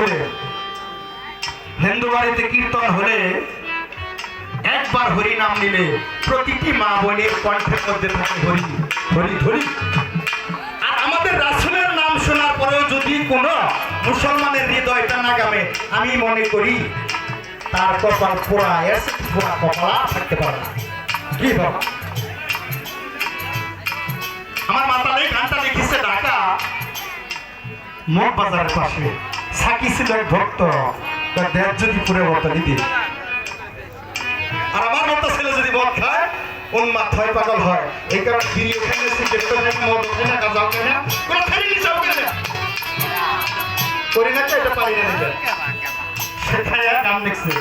রাসুলে হিন্দু বাড়িতে কীর্তন হলে একবার হরি নাম নিলে প্রতিটি মা বোনের কণ্ঠের মধ্যে থাকে হরি হরি হরি আর আমাদের রাসুলের নাম শোনার পরেও যদি কোনো মুসলমানের হৃদয়টা নাগামে আমি মনে করি তার কপাল পোড়া এর সাথে পোড়া কপাল থাকতে পারে না। কি বাবা আমার মাতাল গানটা লিখেছে ঢাকা মোট বাজারের পাশে। সাকি ছিল ভক্ত তার দেহ যদি পুরে মতো দিদি আর আমার মতো ছেলে যদি মদ খায় উন্মাদ হয় পাগল হয়? এই কারণে ফিরি ওখানে এসে দেখতে না মদ ওঠে না কাজ হবে না, কোনো ফেরি নিচে হবে না করি না এটা পারি না সেখানে নাম লিখছে।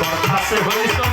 কথা সে হয়েছ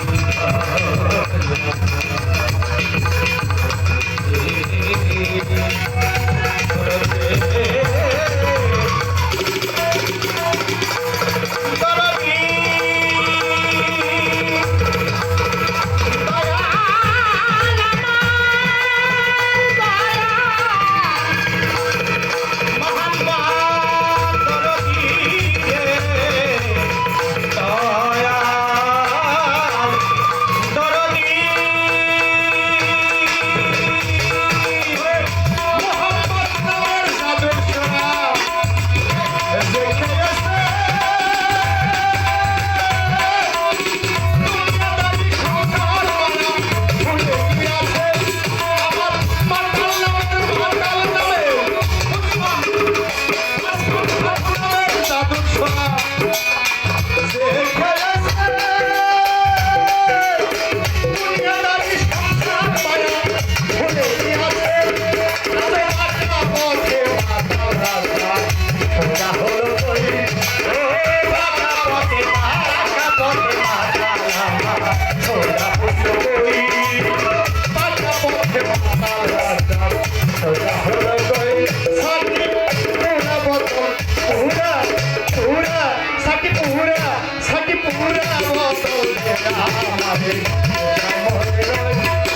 Thank you. ਪੂਰਾ ਪੂਰਾ ਸੱਚ ਪੂਰਾ ਸੱਚ ਪੂਰਾ ਉਹ ਤੋਂ ਜਗਾ ਮਾਰੇ ਜਮੋ ਰੋਈ